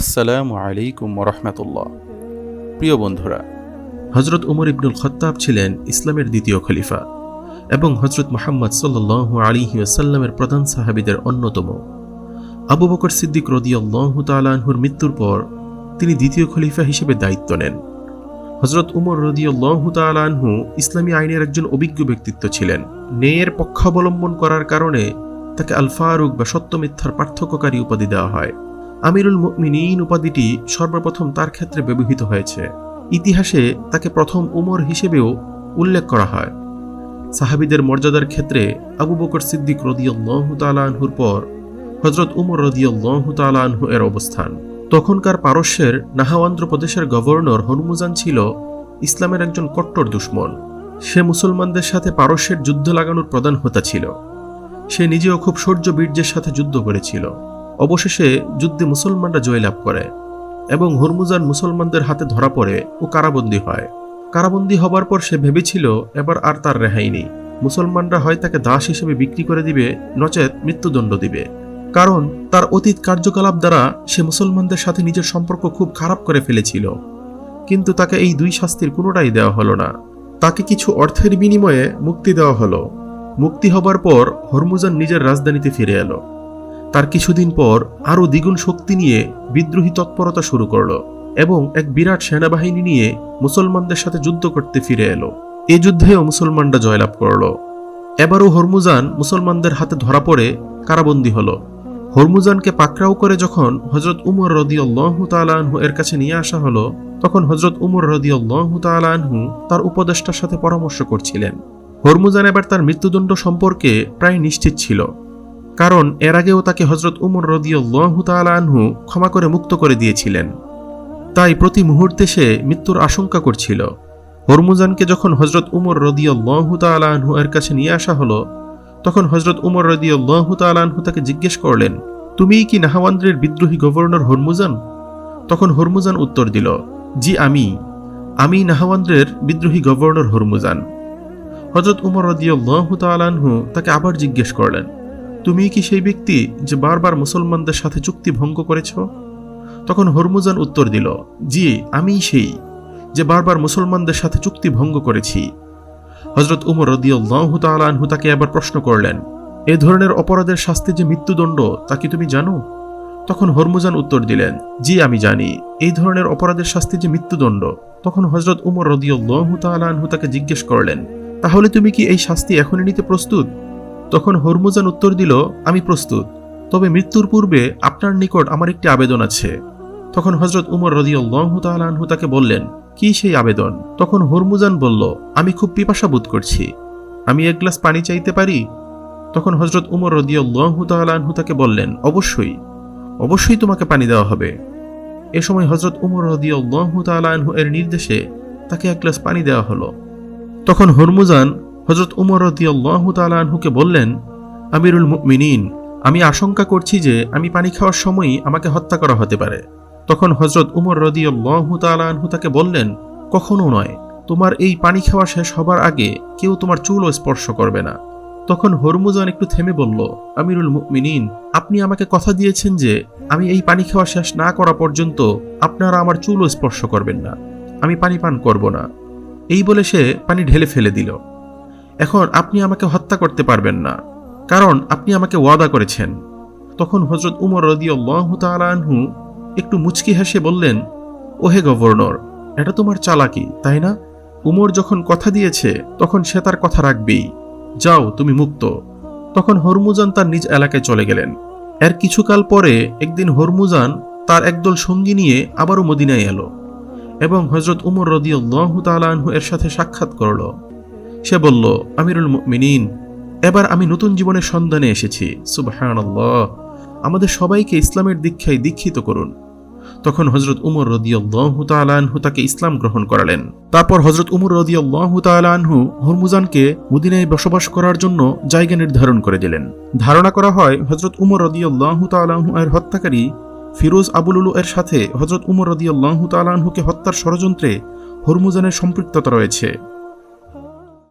আসসালামু আলাইকুম রহমতুল্লাহ। প্রিয় বন্ধুরা হজরত উমর ইবনুল খত্তাব ছিলেন ইসলামের দ্বিতীয় খলিফা এবং হজরত মোহাম্মদ সাল্লু আলী ওয়াসাল্লামের প্রধান সাহাবিদের অন্যতম। আবু বকর সিদ্দিক রদিয়াল্লাহু তালাহুর মৃত্যুর পর তিনি দ্বিতীয় খলিফা হিসেবে দায়িত্ব নেন। হজরত উমর রদিয়াল্লাহু তালাহু ইসলামী আইনের একজন অভিজ্ঞ ব্যক্তিত্ব ছিলেন। ন্যায়ের পক্ষাবলম্বন করার কারণে তাকে আল ফারুক বা সত্য মিথ্যার পার্থক্যকারী উপাধি দেওয়া হয়। আমিরুল মুমিনিন উপাধিটি সর্বপ্রথম তার ক্ষেত্রে ব্যবহৃত হয়েছে। ইতিহাসে তাকে প্রথম উমর হিসেবেও উল্লেখ করা হয়। সাহাবিদের মর্যাদার ক্ষেত্রে আবু বকর সিদ্দিক রদিয়াল্লাহু তালাহুর পর হজরত উমর রদিয়াল্লাহু তালাহু এর অবস্থান। তখনকার পারস্যের নাহাওয়ান্দ্র প্রদেশের গভর্নর হনুমুজান ছিল ইসলামের একজন কট্টর দুশ্মন। সে মুসলমানদের সাথে পারস্যের যুদ্ধ লাগানোর প্রধান হোতা ছিল। সে নিজেও খুব শৌর্য বীর্যের সাথে যুদ্ধ করেছিল। অবশেষে যুদ্ধে মুসলমানরা জয়লাভ করে এবং হরমুজান মুসলমানদের হাতে ধরা পড়ে ও কারাবন্দী হয়। কারাবন্দী হবার পর সে ভেবেছিল, এবার আর তার রেহাই নেই। মুসলমানরা হয় তাকে দাস হিসেবে বিক্রি করে দিবে, নচেত মৃত্যুদণ্ড দিবে। কারণ তার অতীত কার্যকলাপ দ্বারা সে মুসলমানদের সাথে নিজের সম্পর্ক খুব খারাপ করে ফেলেছিল। কিন্তু তাকে এই দুই শাস্তির কোনোটাই দেওয়া হলো না। তাকে কিছু অর্থের বিনিময়ে মুক্তি দেওয়া হলো। মুক্তি হবার পর হরমুজান নিজের রাজধানীতে ফিরে এলো। তার কিছুদিন পর আরও দ্বিগুণ শক্তি নিয়ে বিদ্রোহী তৎপরতা শুরু করল এবং এক বিরাট সেনাবাহিনী নিয়ে মুসলমানদের সাথে যুদ্ধ করতে ফিরে এলো। এ যুদ্ধেও মুসলমানরা জয়লাভ করল। এবারও হরমুজান মুসলমানদের হাতে ধরা পড়ে কারাবন্দী হলো। হরমুজানকে পাকড়াও করে যখন হজরত উমর রদিয়াল্লাহু তালানহু এর কাছে নিয়ে আসা হলো, তখন হজরত উমর রদিয়াল্লাহু তালানহু তার উপদেষ্টার সাথে পরামর্শ করছিলেন। হরমুজান এবার তার মৃত্যুদণ্ড সম্পর্কে প্রায় নিশ্চিত ছিল। কারণ এর আগেও তাকে হজরত উমর রদিয়াল্লাহু তালানহু ক্ষমা করে মুক্ত করে দিয়েছিলেন। তাই প্রতি মুহূর্তে সে মৃত্যুর আশঙ্কা করছিল। হরমুজানকে যখন হজরত উমর রদিয়াল্লাহু তালানহু এর কাছে নিয়ে আসা হলো, তখন হজরত উমর রদিয়াল্লাহু তালানহু তাকে জিজ্ঞেস করলেন, তুমিই কি নাহাওয়ান্দ্রের বিদ্রোহী গভর্নর হরমুজান? তখন হরমুজান উত্তর দিল, জি, আমি। আমি নাহাওয়ান্দ্রের বিদ্রোহী গভর্নর হরমুজান। হজরত উমর রদিয়াল্লাহু তালানহু তাকে আবার জিজ্ঞেস করলেন তুমি কি সেই ব্যক্তি যে বারবার মুসলমানদের সাথে চুক্তি ভঙ্গ করেছ? তখন হরমুজান উত্তর দিল, জি, আমিই সেই যে বারবার মুসলমানদের সাথে চুক্তি ভঙ্গ করেছি। হজরত উমর রদিয়াল্লাহু তালানহু তাকে আবার প্রশ্ন করলেন, এ ধরনের অপরাধের শাস্তি যে মৃত্যুদণ্ড, তা কি তুমি জানো? তখন হরমুজান উত্তর দিলেন, জি, আমি জানি, এই ধরনের অপরাধের শাস্তি যে মৃত্যুদণ্ড। তখন হজরত উমর রদিয়াল্লাহু তালানহু তাকে জিজ্ঞেস করলেন, তাহলে তুমি কি এই শাস্তি এখনই নিতে প্রস্তুত? তখন হরমুজান উত্তর দিল, আমি প্রস্তুত। তবে মৃত্যুর পূর্বে আপনার নিকট আমার একটি আবেদন আছে। তখন হজরত উমর রদিয়াল্লাহু তালানহু তাকে বললেন, কি সেই আবেদন? তখন হরমুজান বলল, আমি খুব পিপাসা বোধ করছি। আমি এক গ্লাস পানি চাইতে পারি? তখন হজরত উমর রদিয়াল্লাহু তালানহু তাকে বললেন, অবশ্যই। অবশ্যই তোমাকে পানি দেওয়া হবে। এ সময় হজরত উমর রদিয়াল্লাহু তালানহু এর নির্দেশে তাকে এক গ্লাস পানি দেওয়া হলো। তখন হরমুজান হজরত উমর রদিয়াল্লাহু তালানহুকে বললেন, আমিরুল মুমিনিন, আমি আশঙ্কা করছি যে আমি পানি খাওয়ার সময়ই আমাকে হত্যা করা হতে পারে। তখন হজরত উমর রদিয়াল্লাহু তালানহু তাকে বললেন, কখনো নয়, তোমার এই পানি খাওয়া শেষ হবার আগে কেউ তোমার চুলও স্পর্শ করবে না। তখন হরমুজান একটু থেমে বলল, আমিরুল মুমিনিন, আপনি আমাকে কথা দিয়েছেন যে আমি এই পানি খাওয়া শেষ না করা পর্যন্ত আপনারা আমার চুলও স্পর্শ করবেন না। আমি পানি পান করব না। এই বলে সে পানি ঢেলে ফেলে দিল। এখন আপনি আমাকে হত্যা করতে পারবেন না। কারণ আপনি আমাকে ওয়াদা করেছেন। তখন হজরত উমর রদিয়াল্লাহু তালানহু একটু মুচকি হেসে বললেন, ওহে গভর্নর, এটা তোমার চালাকি, তাই না? উমর যখন কথা দিয়েছে, তখন সে তার কথা রাখবেই। যাও, তুমি মুক্ত। তখন হরমুজান তার নিজ এলাকায় চলে গেলেন। এর কিছুকাল পরে একদিন হরমুজান তার একদল সঙ্গী নিয়ে আবারও মদিনায় এলো এবং হজরত উমর রদিয়াল্লাহু তালানহু এর সাথে সাক্ষাৎ করল। সে বলল, আমিরুল মিনিন এবার আমি নতুন জীবনের সন্ধানে এসেছি। সুবাহানাল্লাহ। আমাদের সবাইকে ইসলামের দীক্ষায় দীক্ষিত করুন। তখন হজরত উমর রদিয়াল্লাহু তালানহু তাকে ইসলাম গ্রহণ করালেন। তারপর হজরত উমর রদিয়াল্লাহু তালানহু হরমুজানকে মদিনায় বসবাস করার জন্য জায়গা নির্ধারণ করে দিলেন। ধারণা করা হয় হজরত উমর রদিয়াল্লাহু তালাহু এর হত্যাকারী ফিরোজ আবুলুলু এর সাথে হজরত উমর রদিয়াল্লাহু তালানহুকে হত্যার ষড়যন্ত্রে হরমুজানের সম্পৃক্ততা রয়েছে।